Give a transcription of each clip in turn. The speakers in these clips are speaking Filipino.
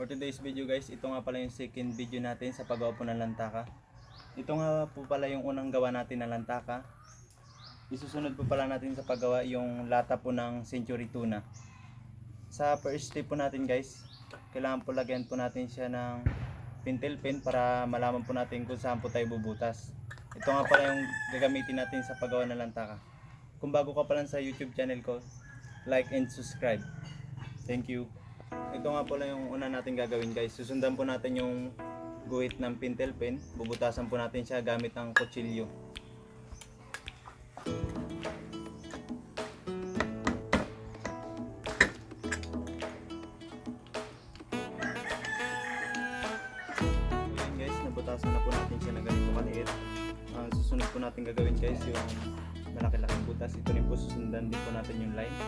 For today's video guys, ito nga pala yung second video natin sa paggawa po ng lantaka. Ito nga po pala yung unang gawa natin na lantaka. Isusunod po pala natin sa paggawa yung lata po ng century tuna. Sa first step po natin guys, kailangan po lagyan po natin siya ng pintel pen para malaman po natin kung saan po tayo bubutas. Ito nga pala yung gagamitin natin sa paggawa ng lantaka. Kung bago ka pa lang sa YouTube channel ko, like and subscribe. Thank you. Ito nga pala yung una natin gagawin guys. Susundan po natin yung guhit ng pintel pen. Bubutasan po natin siya gamit ang kutsilyo. Ayan guys, nabutasan na po natin siya na ganito kaliit. Ang susunod po natin gagawin guys yung malaki-laking butas. Ito rin po susundan din po natin yung line.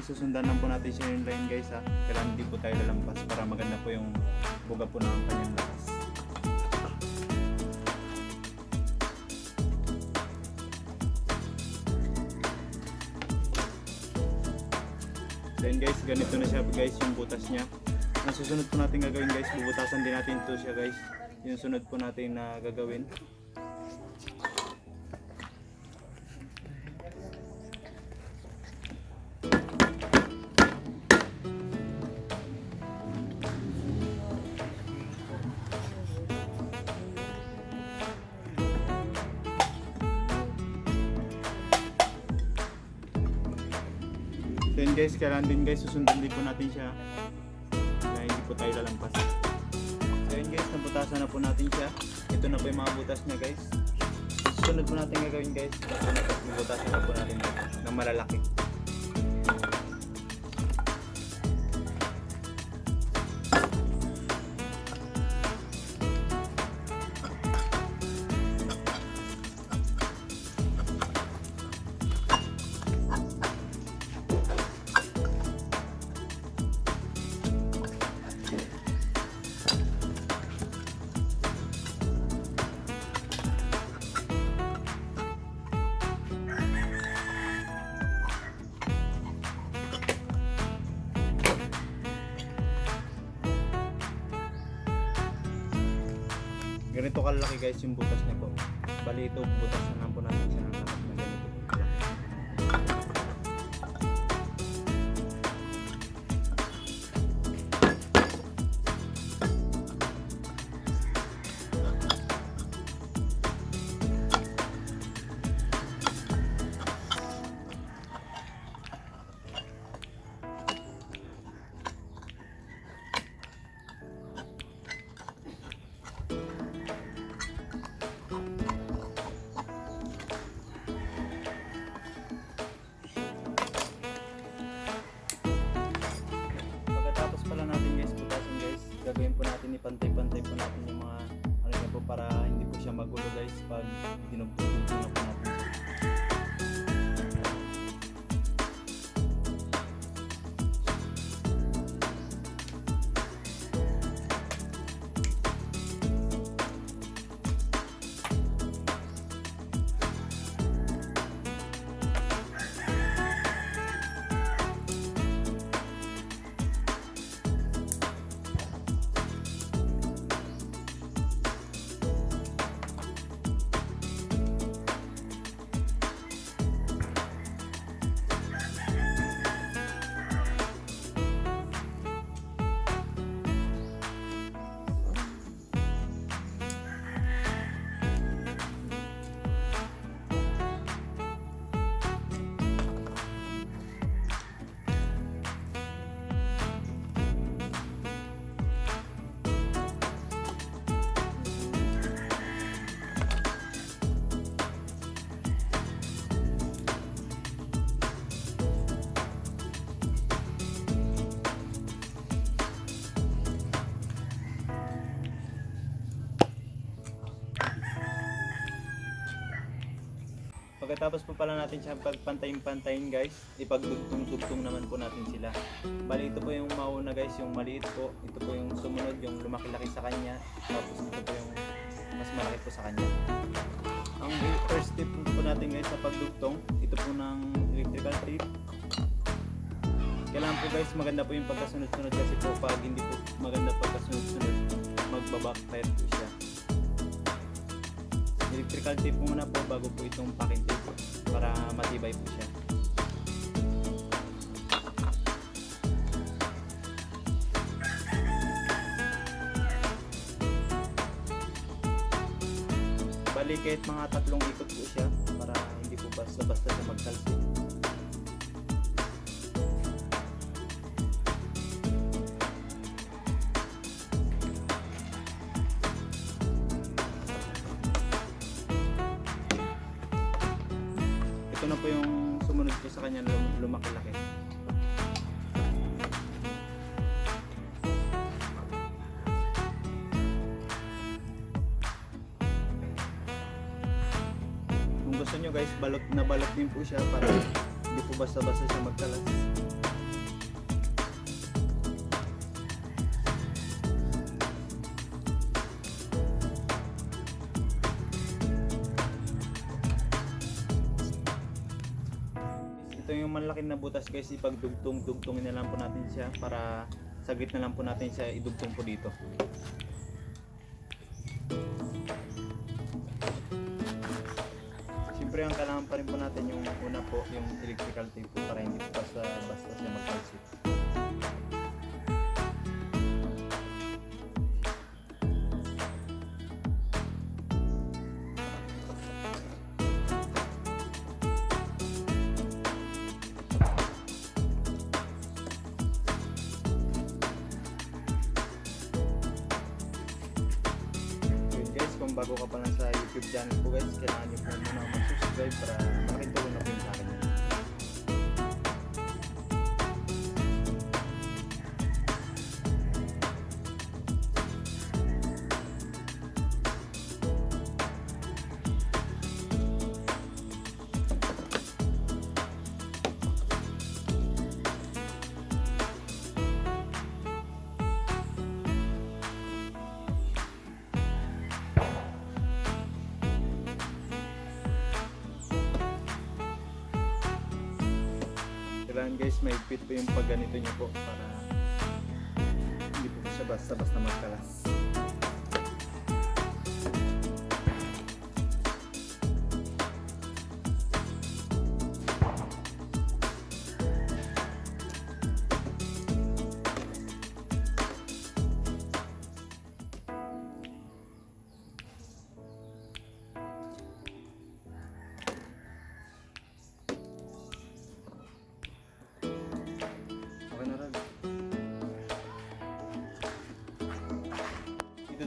Guys, susundan lang po natin siya yung line guys ha. Kailangan hindi po tayo lalampas para maganda po yung buga po ng kanyang lakas. Then guys, ganito na siya guys yung butas niya. Ang susunod po natin gagawin guys, bubutasan din natin ito siya guys. Yung sunod po natin na gagawin. Then guys, kailangan din guys, susundan din po natin siya na hindi po tayo lalampas. So yun guys, nabutasan na po natin siya. Ito na po yung mga butas niya guys. Susunod po natin gagawin guys, ito na po, bubutasan na po natin ng malalaki. Ganito kalaki guys yung butas niya po. Bali ito, butas na ng gagawin po natin ipantay-pantay po natin yung mga ano po para hindi po siya magulo guys pag dinugtog-dugtog na Pagkatapos po pala natin siya pagpantayin-pantayin guys, ipagdugtong-dugtong naman po natin sila. Bali ito po yung mauna guys, yung maliit po. Ito po yung sumunod, yung lumaki-laki sa kanya. Tapos ito po yung mas malaki po sa kanya. Ang first tip po natin guys sa pagdugtong, ito po ng electrical tape. Kailangan po guys maganda po yung pagkasunod-sunod kasi po pag hindi po maganda pagkasunod-sunod, magbabackfire po siya. Electrical tape muna po bago po itong packing tape para matibay po siya. Bali kahit mga tatlong ikot po siya para hindi po basta-basta siya magtalsik. Ito na po yung sumunod po sa kanya lum- lumaki-laki. Kung gusto nyo guys, balot na balot din po siya para hindi po basta-basta siya magkalas. Ito yung malaki na butas guys, ipagdugtong-dugtongin na lang po natin siya para sa gitna lang po natin siya idugtong po dito. Siyempre ang kailangan pa rin po natin yung una po, yung electrical tape po para hindi po basta, basta siya magkalsik. Kung bago ka pa lang sa YouTube channel ko guys, kailangan nyo po muna mag-subscribe para guys, may fit po yung pag ganito nyo po para hindi po siya basta-basta magkalas.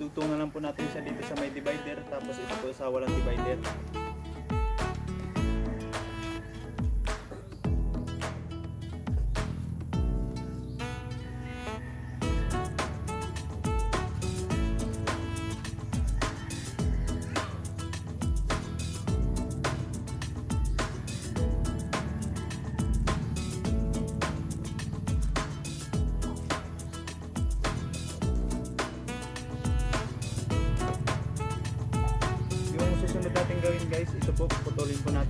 Idudugtong na lang po natin siya dito sa may divider tapos ito po sa walang divider.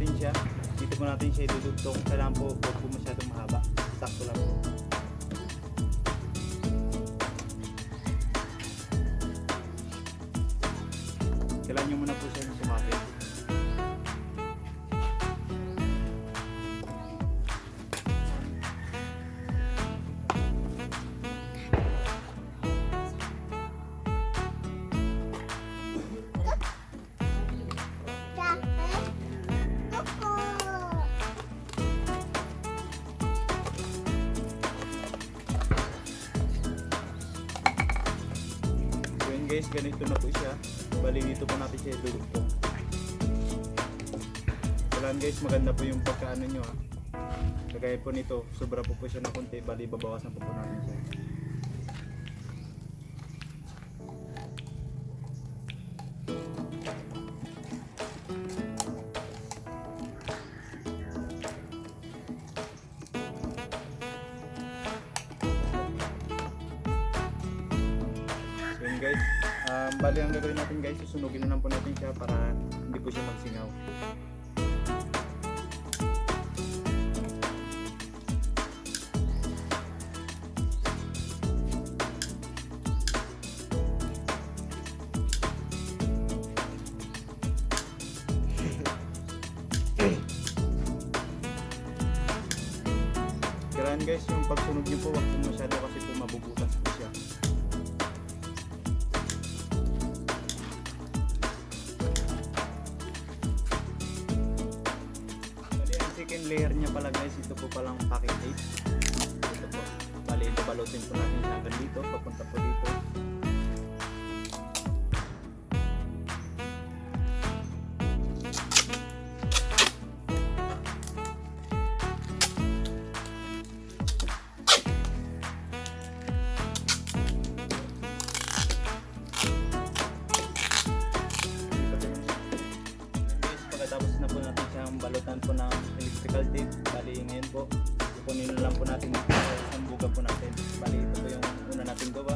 Natin siya. Dito po natin siya idudugtong. Kailangan po, huwag po masyadong mahaba. Sakto lang po. Kailangan nyo muna po siya ng sumakit. Guys, ganito na po siya. Bali dito po natin siya idudugtong. Kailangan guys, maganda po yung pagkaano nyo ha. Kagaya po nito, sobra po po siya na konti, bali babawasan po po natin siya. Bali ang gagawin natin guys, susunugin na lang po natin siya para hindi po siya magsingaw. Kailangan guys, yung pagsunog niyo po, wag po second layer niya pala guys, ito po palang packet tape. Ito po. Bali, ito balutin po natin hanggang dito, papunta po dito. Pagkatapos na po natin siyang balutan po ng electrical tape, bali ngayon po, kukunin na lang po natin isang buga po natin. Bali ito po yung una natin gawa.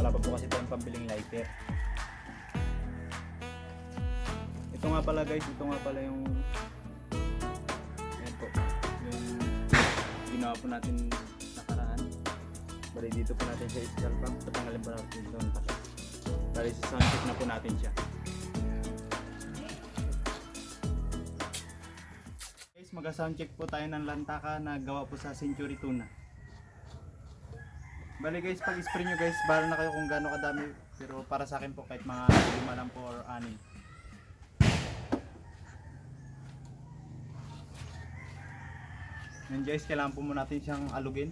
Wala pa po kasi tayong pambiling lighter. Ito nga pala guys, ito nga pala yung Ayan po, yung ginawa po natin nakaraan. Bali dito po natin siya isalpang, tatanggalin po natin doon. Bali sa check na po natin siya. Guys, mag-sound check po tayo ng lantaka na gawa po sa Century Tuna. Bali guys, pag spray nyo guys, bahala na kayo kung gaano kadami. Pero para sa akin po kahit mga lima lang po or anim. Yan guys, kailangan po muna natin siyang alugin.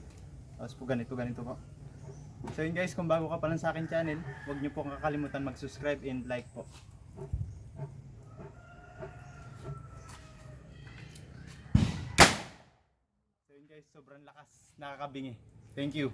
Tapos po ganito, ganito po. So yun guys, kung bago ka pa lang sa akin channel, huwag nyo po kakalimutan mag-subscribe and like po. Nakakabingi. Thank you.